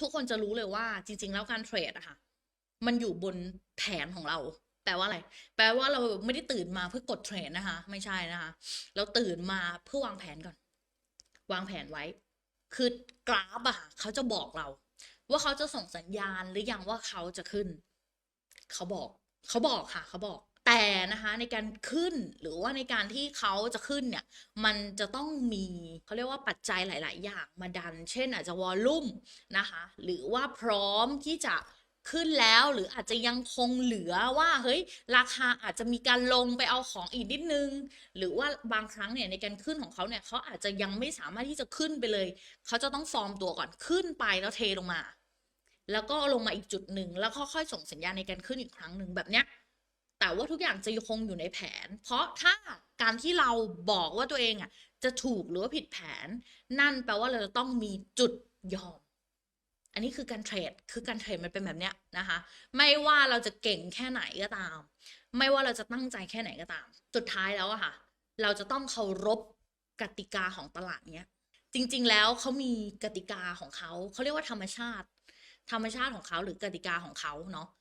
ทุกคนจะรู้เลยว่าจริง ๆ แล้วการเทรดอะค่ะ มันอยู่บนแผนของเรา แปลว่าอะไร แปลว่าเราไม่ได้ตื่นมาเพื่อกดเทรดนะคะ ไม่ใช่นะคะ เราตื่นมาเพื่อวางแผนก่อน วางแผนไว้ คือกราฟอะค่ะเขาจะบอกเรา ว่าเขาจะส่งสัญญาณหรือยังว่าเขาจะขึ้น เขาบอก เขาบอกค่ะ เขาบอก แต่นะคะในการขึ้นหรือว่าในการที่เขาจะขึ้นเนี่ยมันจะต้องมีเขาเรียกว่าปัจจัยหลาย ๆ อย่างมาดัน เช่นอาจจะวอลลุ่มนะคะหรือว่าพร้อมที่จะขึ้นแล้วหรืออาจจะยังคงเหลือว่าเฮ้ยราคาอาจจะมีการลงไปเอาของอีกนิดนึง หรือว่าบางครั้งเนี่ยในการขึ้นของเขาเนี่ยเขาอาจจะยังไม่สามารถที่จะขึ้นไปเลย เขาจะต้องฟอร์มตัวก่อนขึ้นไปแล้วเทลงมา แล้วก็ลงมาอีกจุดหนึ่งแล้วค่อยๆส่งสัญญาณในการขึ้นอีกครั้งหนึ่งแบบเนี้ย แต่ว่าทุกอย่างจะคงอยู่ในแผน เพราะถ้าการที่เราบอกว่าตัวเองอะจะถูกหรือว่าผิดแผน นั่นแปลว่าเราจะต้องมีจุดยอม อันนี้คือการเทรด คือการเทรดมันเป็นแบบเนี้ยนะคะ ไม่ว่าเราจะเก่งแค่ไหนก็ตาม ไม่ว่าเราจะตั้งใจแค่ไหนก็ตาม สุดท้ายแล้วอะค่ะ เราจะต้องเคารพกติกาของตลาดเนี้ย จริง ๆ แล้วเขามีกติกาของเขา เขาเรียกว่าธรรมชาติ ธรรมชาติของเขาหรือกติกาของเขาเนาะ